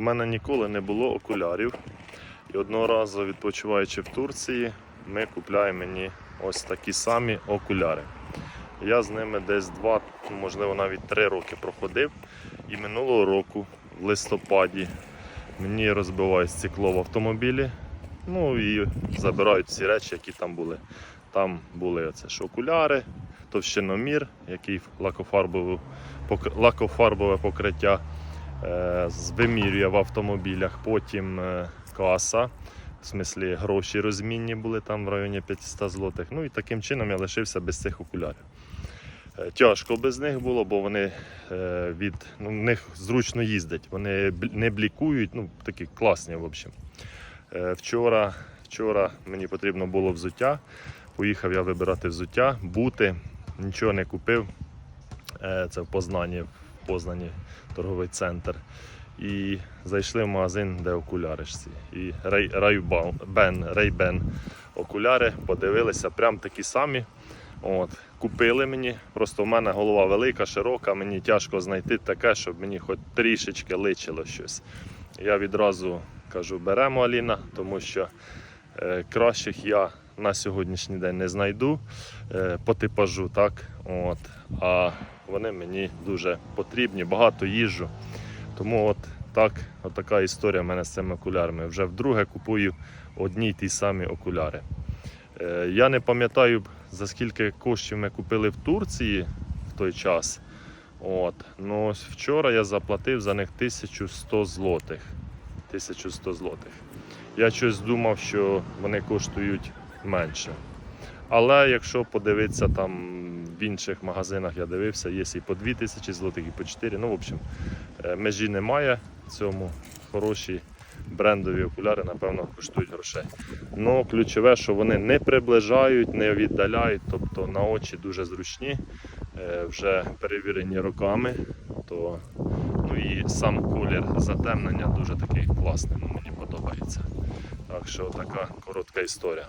У мене ніколи не було окулярів. І одного разу, відпочиваючи в Турції, ми купляємо мені ось такі самі окуляри. Я з ними десь два, можливо, навіть три роки проходив. І минулого року, в листопаді, мені розбивають стекло в автомобілі. Ну і забирають всі речі, які там були. Там були оце ж окуляри, товщиномір, який лакофарбове, покриття вимірює в автомобілях. Потім е, каса, в смислі гроші розмінні були там в районі 500 злотих. Ну і таким чином я лишився без цих окулярів. Е, Тяжко без них було, бо вони е, від ну, в них зручно їздять. Вони не блікують, ну такі класні, в общем. Е, Вчора, вчора мені потрібно було взуття. Поїхав я вибирати взуття, бути, нічого не купив. Е, Це в Познані, в Познані торговий центр. І зайшли в магазин, де окуляри. І Ray-Ban, Ray-Ban окуляри подивилися, прям такі самі. От, купили мені. Просто в мене голова велика, широка, мені тяжко знайти таке, щоб мені хоч трішечки личило щось. Я відразу кажу, беремо Аліна, тому що е, кращих я на сьогоднішній день не знайду е, по типажу, так. От, а вони мені дуже потрібні, багато їжджу. Тому от так, от така історія в мене з цими окулярами. Вже вдруге купую одні й ті самі окуляри. Е, Я не пам'ятаю, за скільки коштів ми купили в Турції в той час. От. Ну, вчора я заплатив за них 1100 злотих. 1100 злотих. Я щось думав, що вони коштують менше. Але якщо подивитися там в інших магазинах, я дивився, є і по 2000 злотих, і по 4. Ну, в общем, е, межі немає в цьому. Хороші брендові окуляри, напевно, коштують грошей. Ну, ключове, що вони не приближають, не віддаляють, тобто на очі дуже зручні, е, вже перевірені роками. То, ну і сам колір затемнення дуже такий класний, ну, мені подобається. Так що така коротка історія.